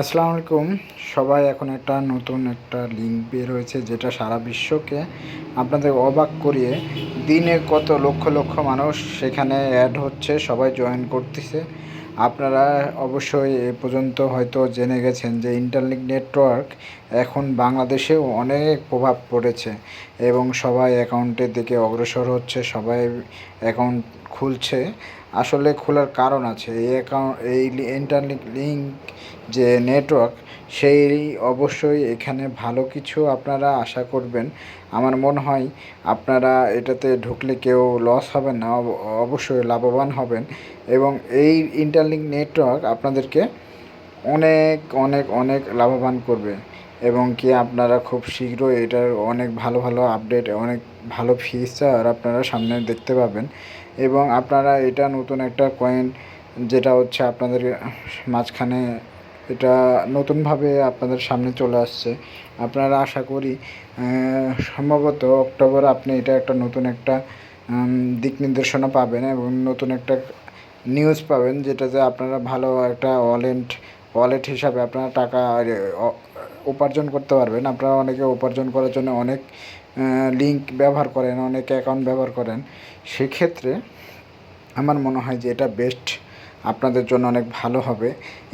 আসসালামু আলাইকুম। সবাই এখন একটা নতুন একটা লিঙ্ক বের হয়েছে যেটা সারা বিশ্বকে আপনাদের অবাক করিয়ে দিনে কত লক্ষ লক্ষ মানুষ সেখানে অ্যাড হচ্ছে, সবাই জয়েন করতেছে। আপনারা অবশ্যই এ পর্যন্ত হয়তো জেনে গেছেন যে ইন্টারনেট নেটওয়ার্ক এখন বাংলাদেশেও অনেক প্রভাব পড়েছে এবং সবাই অ্যাকাউন্টের দিকে অগ্রসর হচ্ছে, সবাই অ্যাকাউন্ট খুলছে। আসলে খোলার কারণ আছে। এই অ্যাকাউন্ট এই ইন্টারনেট লিঙ্ক যে নেটওয়ার্ক সেই অবশ্যই এখানে ভালো কিছু আপনারা আশা করবেন। আমার মনে হয় আপনারা এটাতে ঢুকলে কেউ লস হবেন না অবশ্যই লাভবান হবেন। এবং এই ইন্টারলিঙ্ক নেটওয়ার্ক আপনাদেরকে অনেক অনেক অনেক লাভবান করবে। এবং কি আপনারা খুব শীঘ্রই এটার অনেক ভালো ভালো আপডেট, অনেক ভালো ফিচার আপনারা সামনে দেখতে পাবেন। এবং আপনারা এটা নতুন একটা কয়েন যেটা হচ্ছে আপনাদের মাঝখানে এটা নতুনভাবে আপনাদের সামনে চলে আসছে। আপনারা আশা করি সম্ভবত অক্টোবর আপনি এটা একটা নতুন একটা দিক নির্দেশনা পাবেন এবং নতুন একটা নিউজ পাবেন যেটাতে আপনারা ভালো একটা ওয়ালেট ওয়ালেট হিসাবে আপনারা টাকা উপার্জন করতে পারবেন। আপনারা অনেকে উপার্জন করার জন্য অনেক লিঙ্ক ব্যবহার করেন, অনেক অ্যাকাউন্ট ব্যবহার করেন। সেক্ষেত্রে আমার মনে হয় যে এটা বেস্ট আপনাদের জন্য অনেক ভালো হবে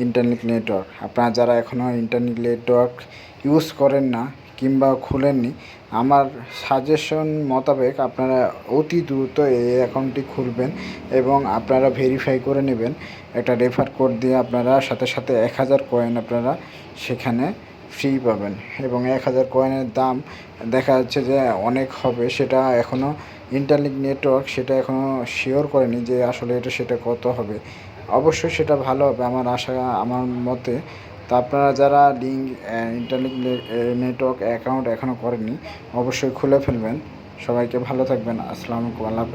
ইন্টারনেট নেটওয়ার্ক আপনারা যারা এখনও ইন্টারনেট নেটওয়ার্ক ইউজ করেন না কিংবা খুলেননি, আমার সাজেশন মোতাবেক আপনারা অতি দ্রুত এই অ্যাকাউন্টটি খুলবেন এবং আপনারা ভেরিফাই করে নেবেন। একটা রেফার কোড দিয়ে আপনারা সাথে সাথে এক হাজার কয়েন আপনারা সেখানে ফ্রি পাবেন এবং এক হাজার কয়েনের দাম দেখা যাচ্ছে যে অনেক হবে। সেটা এখনও ইন্টারনেট নেটওয়ার্ক সেটা এখনও শিওর করেনি যে আসলে এটা সেটা কত হবে। অবশ্যই সেটা ভালো হবে আমার আশা, আমার মতে। তো আপনারা যারা লিঙ্ক ইন্টারনেট নেটওয়ার্ক অ্যাকাউন্ট এখনও করেননি, অবশ্যই খুলে ফেলবেন। সবাইকে ভালো থাকবেন। আসসালামু আলাইকুম। আল্লাহ